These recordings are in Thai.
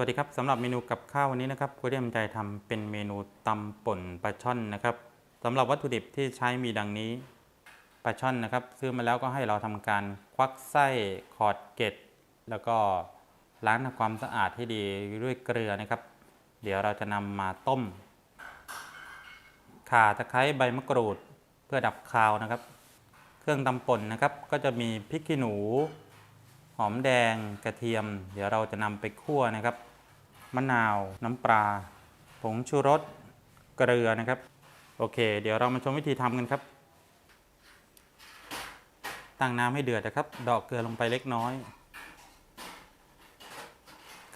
วัสดีครับสำหรับเมนูกับข้าววันนี้นะครับก็ได้ตั้งใจทำเป็นเมนูตำป่นปลาช่อนนะครับสำหรับวัตถุดิบที่ใช้มีดังนี้ปลาช่อนนะครับ ซื้อมาแล้วก็ให้เราทำการควักไส้ขอดเกล็ด แล้วก็ล้างทำความสะอาดให้ดีด้วยเกลือนะครับ เดี๋ยวเราจะนำมาต้มข่าตะไคร้ใบมะกรูดเพื่อดับคาวนะครับ เครื่องตำป่นนะครับ ก็จะมีพริกขี้หนู หอมแดงกระเทียม เดี๋ยวเราจะนำไปคั่วนะครับ มะนาวน้ำปลา ผงชูรสเกลือนะครับ โอเค เดี๋ยวเรามาชมวิธีทำกันครับ ตั้งน้ำให้เดือดนะครับ ดอกเกลือลงไปเล็กน้อย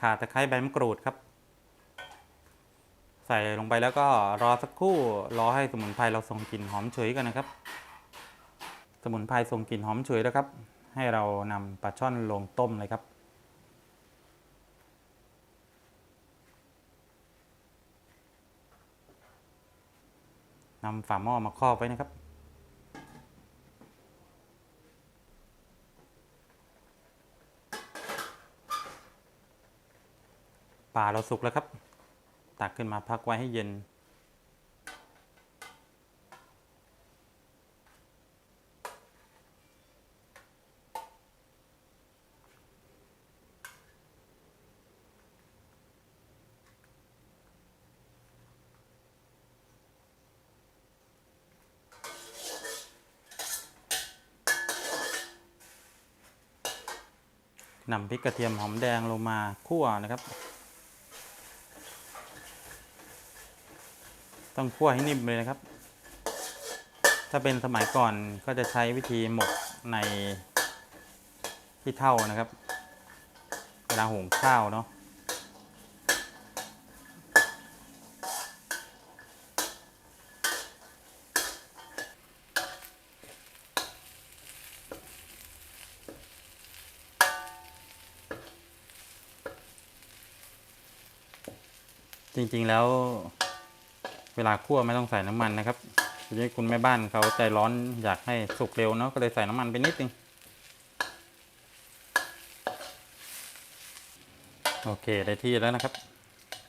ข่าตะไคร้ใบมะกรูดครับ ใส่ลงไปแล้วก็รอสักครู่รอให้สมุนไพรเราส่งกลิ่นหอมเฉยกันนะครับ สมุนไพรส่งกลิ่นหอมเฉยแล้วครับ ให้เรานำปลาช่อนลงต้มเลยครับ นำฝาหม้อมาครอบไว้นะครับ ปลาเราสุกแล้วครับ ตักขึ้นมาพักไว้ให้เย็น นำพริกกระเทียมหอมแดงลงมาคั่วนะครับ ต้องคั่วให้นิ่มเลยนะครับ ถ้าเป็นสมัยก่อนก็จะใช้วิธีหมกในที่เท่านะครับ เวลาหุงข้าวเนาะ จริงๆแล้วเวลาคั่วไม่ต้องใส่น้ำมันนะครับทีนี้คุณแม่บ้านเขาใจร้อนอยากให้สุกเร็วเนาะก็เลยใส่น้ำมันไปนิดนึงโอเคได้ที่แล้วนะครับ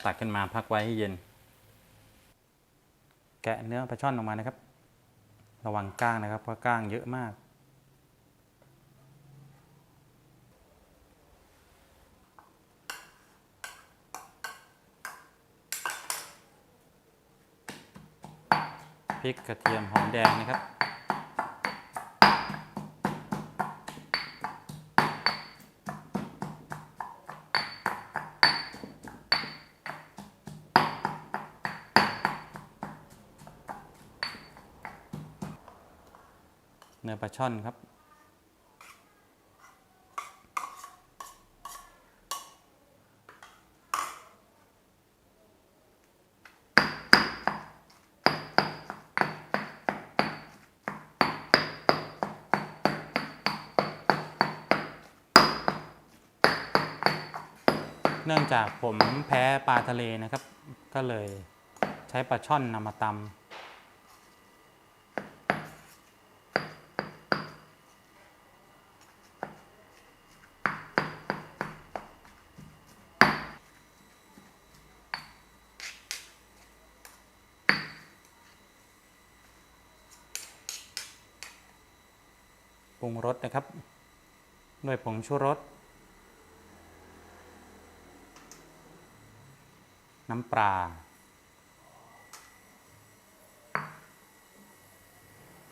ตักขึ้นมาพักไว้ให้เย็น แกะเนื้อปลาช่อนออกมานะครับ ระวังก้างนะครับเพราะก้างเยอะมาก พริกกระเทียมหอมแดงนะครับ เนื้อปลาช่อนครับ เนื่องจากผมแพ้ปลาทะเลนะครับ ก็เลยใช้ปลาช่อนนำมาตำปรุงรสนะครับ ด้วยผงชูรส น้ำปลา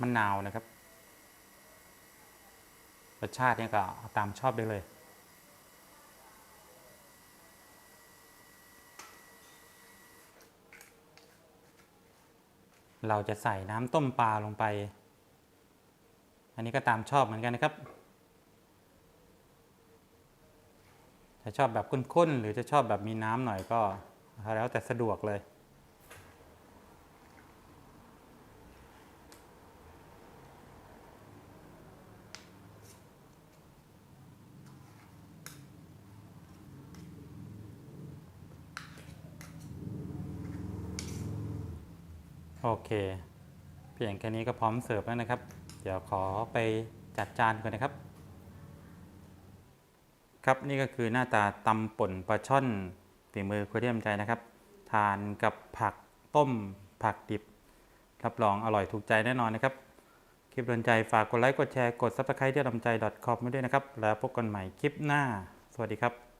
มะนาวนะครับ รสชาติเนี่ยก็ตามชอบได้เลยเราจะใส่น้ำต้มปลาลงไป อันนี้ก็ตามชอบเหมือนกันนะครับถ้าชอบแบบข้นๆ หรือจะชอบแบบมีน้ำหน่อยก็ แล้วแต่สะดวกเลย โอเค เพียงแค่นี้ก็พร้อมเสิร์ฟแล้วนะครับ เดี๋ยวขอไปจัดจานก่อนนะครับ ครับนี่ก็คือหน้าตาตำป่นปลาช่อน ฝีมือคุณเทียมใจนะครับ ทานกับผักต้มผักดิบ รับรองอร่อยถูกใจแน่นอนนะครับ คลิปโดนใจฝากกดไลค์ กดแชร์ กด subscribe ที่ลำใจ .com ไว้ด้วยนะครับ แล้วพบกันใหม่คลิปหน้า สวัสดีครับ